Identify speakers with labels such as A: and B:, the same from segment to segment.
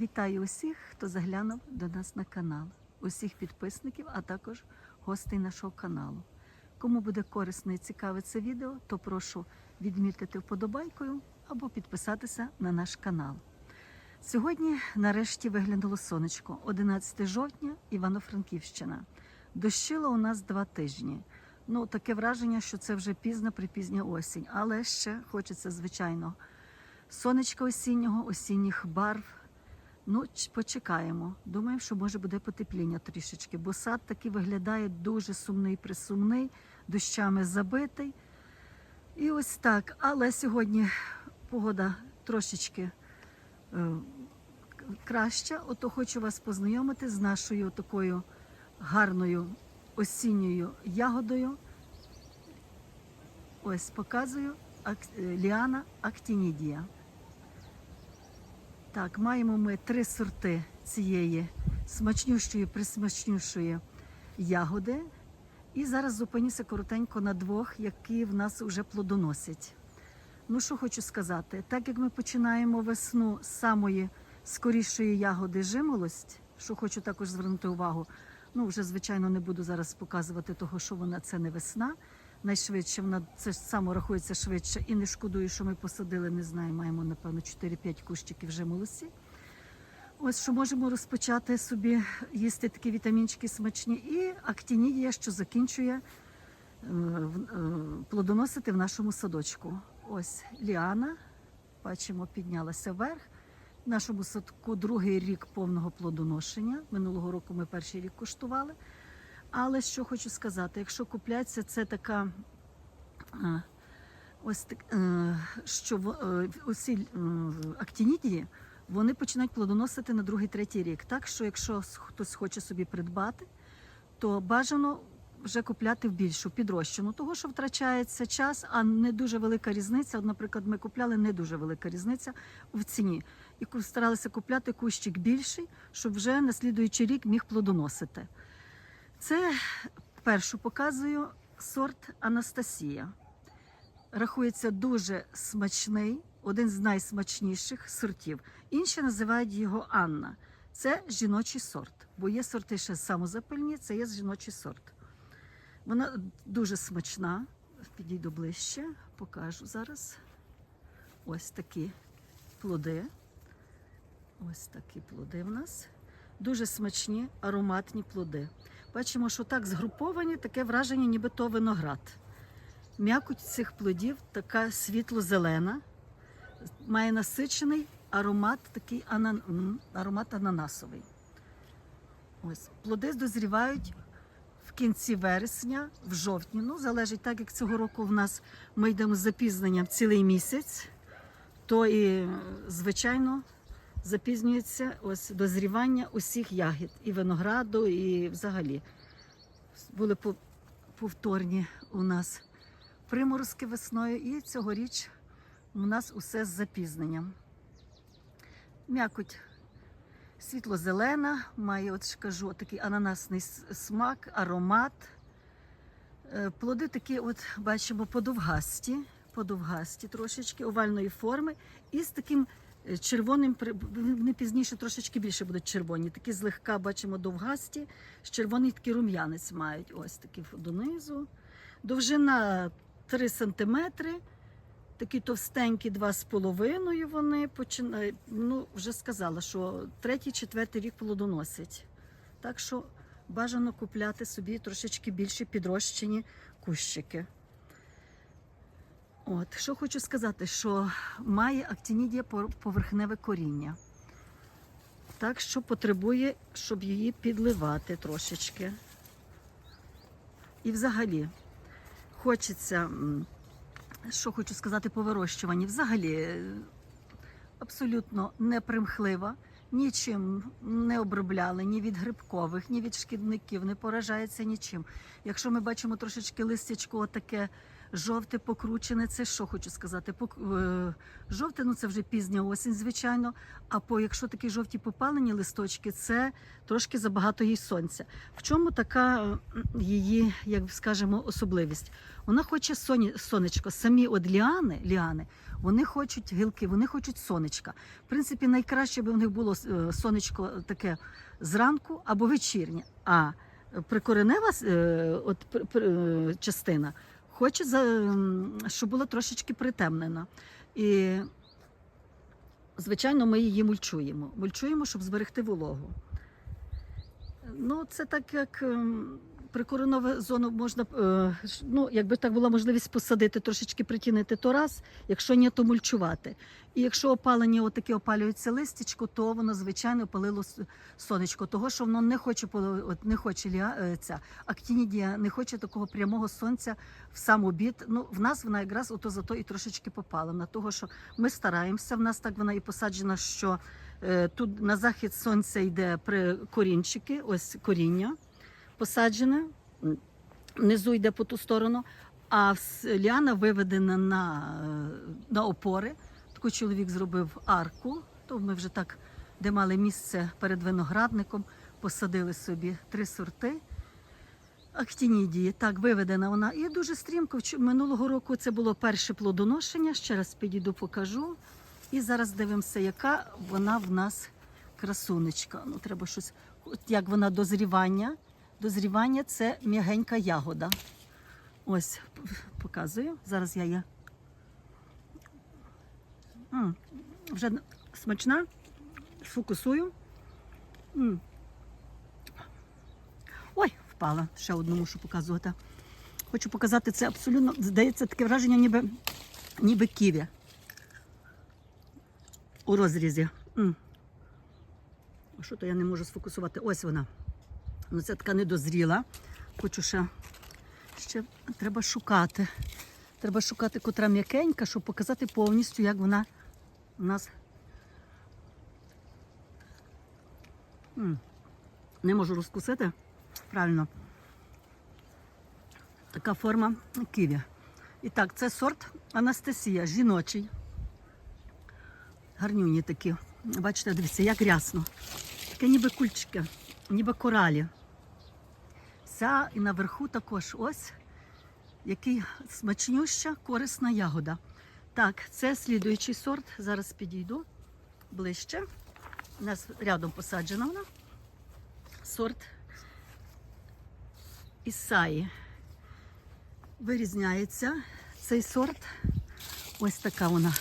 A: Вітаю усіх, хто заглянув до нас на канал, усіх підписників, а також гостей нашого каналу. Кому буде корисне і цікаве це відео, то прошу відмітити вподобайкою або підписатися на наш канал. Сьогодні нарешті виглянуло сонечко, 11 жовтня, Івано-Франківщина. Дощило у нас два тижні. Ну, таке враження, що це вже пізна припізня осінь, але ще хочеться, звичайно, сонечка осіннього, осінніх барв. Ну, почекаємо. Думаємо, що може буде потепління трішечки, бо сад такий виглядає дуже сумний, присумний, дощами забитий. І ось так. Але сьогодні погода трошечки е, краща. Ото хочу вас познайомити з нашою такою гарною осінньою ягодою. Ось показую е, Ліана Актінідія. Так, маємо ми три сорти цієї смачнющої, присмачнющої ягоди. І зараз зупинюся коротенько на двох, які в нас вже плодоносять. Ну, що хочу сказати, так як ми починаємо весну з самої скорішої ягоди жимолость, що хочу також звернути увагу, ну вже звичайно не буду зараз показувати того, що вона це не весна. Найшвидше вона це само рахується швидше і не шкодую, що ми посадили, не знаю, маємо напевно 4-5 кущиків жимолості. Ось що можемо розпочати собі їсти такі вітамінчики смачні, і актінідія, що закінчує е, е, плодоносити в нашому садочку. Ось Ліана, бачимо, піднялася вверх. В нашому садку другий рік повного плодоношення. Минулого року ми перший рік куштували. Але що хочу сказати, якщо купляється, це така. е, Ось так, е, що е, усі актінідії вони починають плодоносити на другий, третій рік. Так що, якщо хтось хоче собі придбати, то бажано вже купляти в більшу підрощену, того що втрачається час, а не дуже велика різниця. Наприклад, ми купляли не дуже велика різниця в ціні. І старалися купляти кущик більший, щоб вже на слідуючий рік міг плодоносити. Це першу показую сорт Анастасія. Рахується дуже смачний, один з найсмачніших сортів. Інші називають його Анна. Це жіночий сорт, бо є сорти ще самозапильні, це є жіночий сорт. Вона дуже смачна. Підійду ближче, покажу зараз. Ось такі плоди. Ось такі плоди в нас. Дуже смачні, ароматні плоди. Бачимо, що так згруповані, таке враження, ніби то виноград. М'якоть цих плодів така світло-зелена, має насичений аромат, такий анан... аромат ананасовий. Ось. Плоди дозрівають в кінці вересня, в жовтні. Ну, залежить, так як цього року в нас ми йдемо з запізненням цілий місяць, то і, звичайно, запізнюється ось дозрівання усіх ягід, і винограду, і взагалі. Були повторні у нас приморозки весною, і цьогоріч у нас усе з запізненням. М'якоть світло-зелена, має, от кажу, такий ананасний смак, аромат. Е, Плоди такі, от бачимо, подовгасті, подовгасті трошечки, овальної форми, і з таким червоним, вони пізніше трошечки більше будуть червоні. Такі злегка бачимо довгасті, з червоний такий рум'янець мають. Ось такі донизу. Довжина 3 см, такі товстенькі 2,5 вони починають. Ну, вже сказала, що третій, четвертий рік плодоносять. Так що бажано купляти собі трошечки більші підрощені кущики. От, що хочу сказати, що має актінідія поверхневе коріння. Так що потребує, щоб її підливати трошечки. І взагалі, хочеться, що хочу сказати по вирощуванні, взагалі е, абсолютно непримхлива, нічим не обробляли, ні від грибкових, ні від шкідників, не поражається нічим. Якщо ми бачимо трошечки листячко таке жовте, покручене, це що хочу сказати? Пок- е, Жовте, ну це вже пізня осінь, звичайно. А по якщо такі жовті попалені листочки, це трошки забагато їй сонця. В чому така е, її, як скажемо, особливість? Вона хоче соні, сонечко. Самі от ліани, ліани, Вони хочуть гілки, вони хочуть сонечка. В принципі, найкраще би в них було е, сонечко таке зранку або вечірнє. А прикоренева от, частина хоче, щоб була трошечки притемнена. І, звичайно, ми її мульчуємо. Мульчуємо, щоб зберегти вологу. Ну, це так як прикоренова зону можна, е, ну, якби так була можливість посадити, трошечки притінити, то раз, якщо ні, то мульчувати. І якщо опалення отаке опалюється листячко, то воно звичайно опалило сонечко. Того, що воно не хоче не хоче е, ця актінідія, не хоче такого прямого сонця в сам обід. Ну, в нас вона якраз ото зато і трошечки попалена. Того, що ми стараємося, в нас так вона і посаджена, що е, тут на захід сонця йде при корінчики, ось коріння посаджене, внизу йде по ту сторону, а ліана виведена на, е, на опори. Такий чоловік зробив арку, то ми вже так, де мали місце перед виноградником, посадили собі три сорти. Актінідії, так, виведена вона. І дуже стрімко. Минулого року це було перше плодоношення. Ще раз підійду, покажу. І зараз дивимося, яка вона в нас красунечка. Ну, треба щось, як вона дозрівання. Дозрівання це м'ягенька ягода. Ось, показую. Зараз я її. М, Вже смачна. Сфокусую. М. Ой, впала. Ще одну мушу показувати. Хочу показати це абсолютно, здається, таке враження, ніби, ніби ківі у розрізі. М. А Що то я не можу сфокусувати? Ось вона. Ну, це така недозріла. Хочу ще, ще треба шукати. Треба шукати котра м'якенька, щоб показати повністю, як вона у нас. Не можу розкусити. Правильно. Така форма ківі. І так, це сорт Анастасія, жіночий. Гарнюні такі. Бачите, дивіться, як рясно. Таке ніби кульчики, ніби коралі. Вся і наверху також ось який смачнюща, корисна ягода. Так, це слідуючий сорт. Зараз підійду ближче. У нас рядом посаджена вона. Сорт Ісаї. Вирізняється цей сорт. Ось така вона.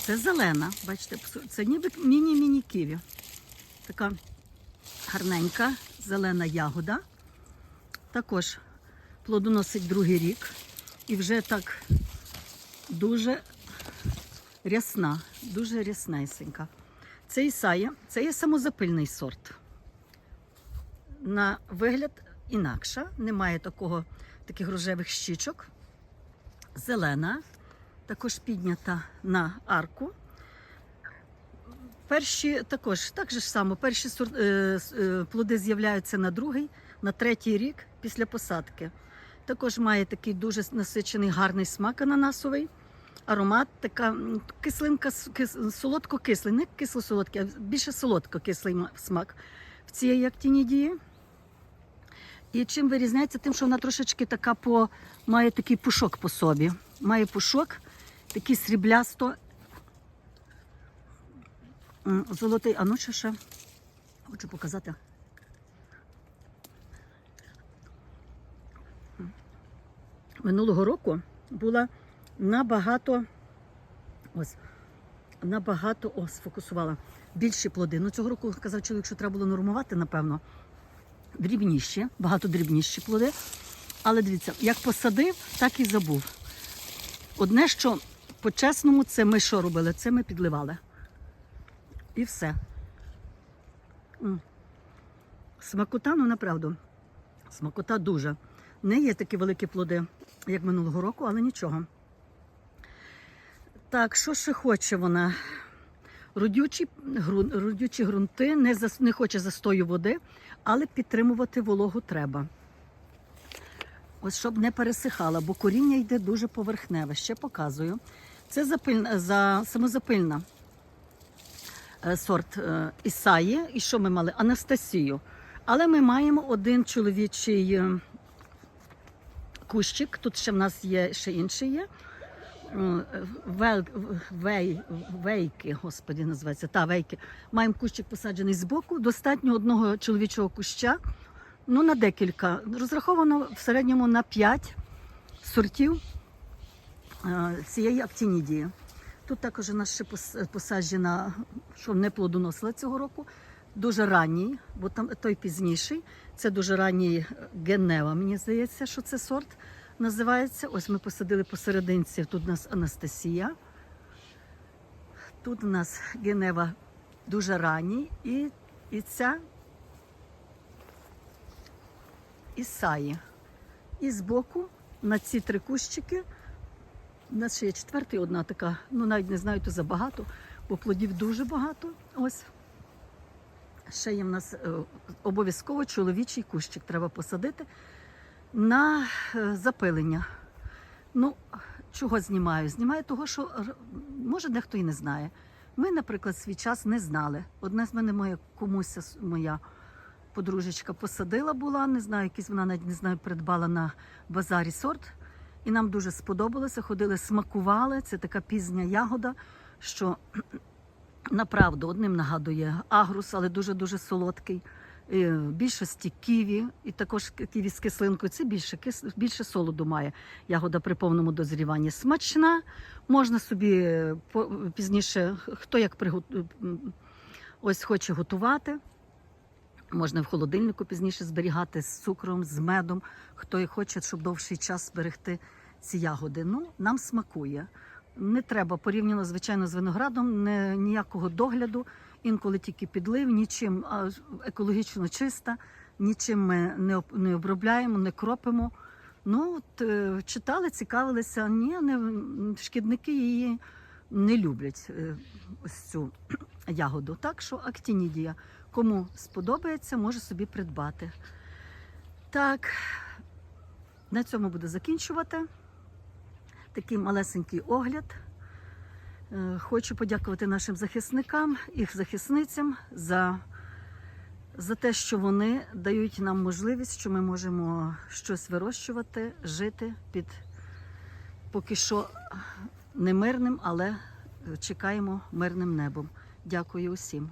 A: Це зелена, бачите, це ніби міні-міні ківі. Така гарненька зелена ягода. Також плодоносить другий рік. І вже так дуже рясна, дуже ряснесенька. Це Ісая, це є самозапильний сорт. На вигляд інакша, немає такого, таких рожевих щічок. Зелена, також піднята на арку. Перші також, так же ж само, перші сор- е, е, плоди з'являються на другий, на третій рік після посадки. Також має такий дуже насичений гарний смак ананасовий. Аромат, така кислинка, кис- солодко-кислий, не кисло-солодкий, а більше солодко-кислий смак в цієї актінідії. І чим вирізняється? Тим, що вона трошечки така по, має такий пушок по собі. Має пушок, такий сріблясто. Золотий, а ну ще хочу показати. Минулого року була набагато ось набагато о, сфокусувала більші плоди. Ну цього року казав чоловік, що треба було нормувати, напевно. Дрібніші, багато дрібніші плоди. Але дивіться, як посадив, так і забув. Одне, що по-чесному, це ми що робили? Це ми підливали. І все. Смакота, ну направду. Смакота дуже. Не є такі великі плоди, як минулого року, але нічого. Так, що ще хоче вона? Родючі, грун, родючі ґрунти, не, зас, не хоче застою води, але підтримувати вологу треба. Ось щоб не пересихала, бо коріння йде дуже поверхневе. Ще показую. Це запильна, за, самозапильна сорт е, Ісаї. І що ми мали? Анастасію. Але ми маємо один чоловічий е, кущик. Тут ще в нас є ще інший є. М, Вел, вей, вейки, господі, називається. Та вейки. Маємо кущик посаджений збоку. Достатньо одного чоловічого куща. Ну, на декілька. Розраховано в середньому на 5 сортів е, цієї актинідії. Тут також у нас ще пос- посаджена, що не плодоносила цього року. Дуже ранній, бо там той пізніший. Це дуже ранній Генева, мені здається, що це сорт називається. Ось ми посадили посерединці. Тут у нас Анастасія. Тут у нас Генева дуже ранній. І, і ця Ісаї. І збоку на ці три кущики. У нас ще є четвертий, одна така, ну навіть не знаю, то забагато, бо плодів дуже багато. Ось. Ще є в нас е, обов'язково чоловічий кущик треба посадити на е, запилення. Ну, чого знімаю? Знімаю того, що може дехто і не знає. Ми, наприклад, свій час не знали. Одна з мене моя комусь моя подружечка посадила була, не знаю, якийсь вона навіть не знаю, придбала на базарі сорт. І нам дуже сподобалося. Ходили, смакували. Це така пізня ягода, що направду одним нагадує агрус, але дуже-дуже солодкий. Е, В більшості ківі, і також ківі з кислинкою. Це більше кис... більше солоду має ягода при повному дозріванні. Смачна. Можна собі е, пізніше, хто як пригот... ось хоче готувати. Можна в холодильнику пізніше зберігати з цукром, з медом. Хто і хоче, щоб довший час зберегти ці ягоди. Ну, нам смакує. Не треба порівняно, звичайно, з виноградом, не, ніякого догляду, інколи тільки підлив, нічим екологічно чиста, нічим ми не, не обробляємо, не кропимо. Ну, от, е, читали, цікавилися. Ні, не, шкідники її не люблять, е, ось цю ягоду. Так що актінідія. Кому сподобається, може собі придбати. Так, на цьому буду закінчувати. Такий малесенький огляд. Е, Хочу подякувати нашим захисникам і захисницям за, за те, що вони дають нам можливість, що ми можемо щось вирощувати, жити під поки що не мирним, але е, чекаємо мирним небом. Дякую усім.